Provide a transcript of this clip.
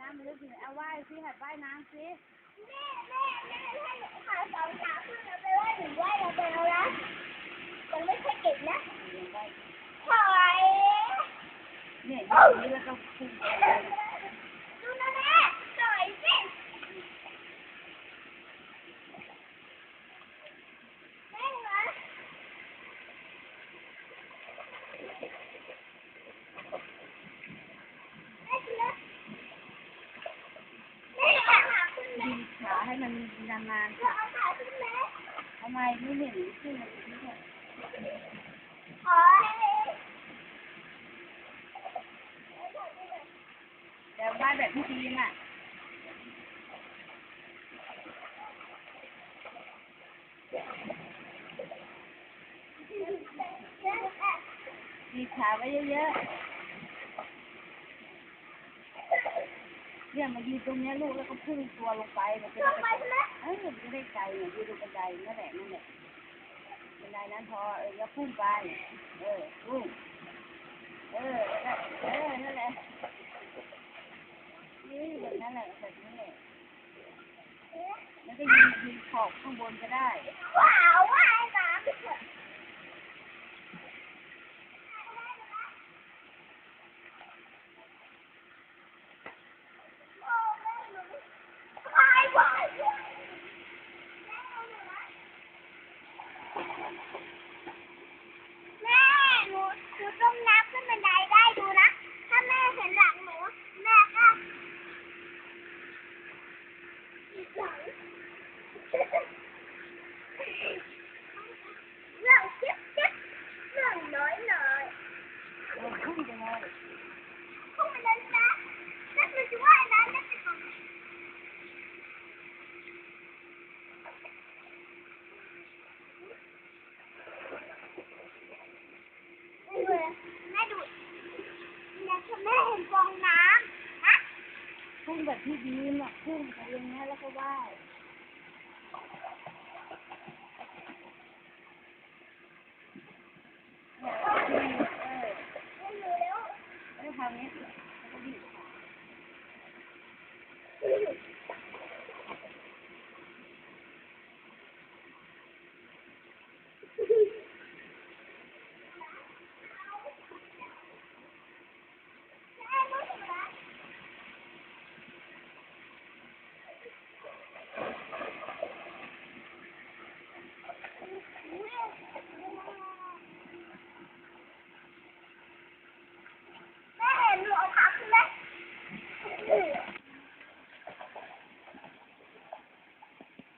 น้ำลึกอยู่เอาว่ายสิหัดว่ายน้ำสิแม่แม่แม่ให้หนูขาสองขาขึ้นแล้วไปว่าหนูว่าเราไปแล้วนะยังไม่เคยเก็บนะถอยเนี่ยอย่างนี้แล้วก็พุ่งไปเลย ดูนะแม่ถอยสิแม่นะแม่นะแม่เอาขาขึ้น ดึงขา ให้มันนานเอาขาขึ้นแม่ๆทำไมไม่เห็นขึ้นมาสิเนี่ยถอยแต่ว่าแบบพี่ดีน่ะมีขาไว้เยอะๆ เนี่ยมายืนตรงเนี้ยลูกแล้วก็พุ่งตัวลงไปมันจะได้งไปไหมเอ้ยมันจะได้ไกลเนี่ยยืนตรงบันไดนั่นแหละนั่นแหละบันไดนั้นพอเออแล้วพุ่งไปเออพุ่งเออเออนั่นแหละนี่แบบนั้นแหละแบบนี้แหละแล้วก็ยืนยืนขอบข้างบนก็ได้ว้าวว่ายน้ำไปเถอะโอ้แม่หนูว่ายว่ายว่าย แม่หนูหนูต้มน้ำขึ้นบันไดได้ดูนะ ถ้าแม่เห็นหลังหนู แม่ก็หลัง เรื่องจิ๊บจิ๊บเรื่องน้อยน้อย เออพุ่งไปเลย พวกมันนั้นนะนั่นมันจะว่ายน้ำนั่นเป็นของแม่ดูแม่ดูเนี่ยคือแม่เห็น ฟองน้ำฮะพุ่งแบบที่ดีน่ะพุ่งไปอย่างเงี้ยแล้วก็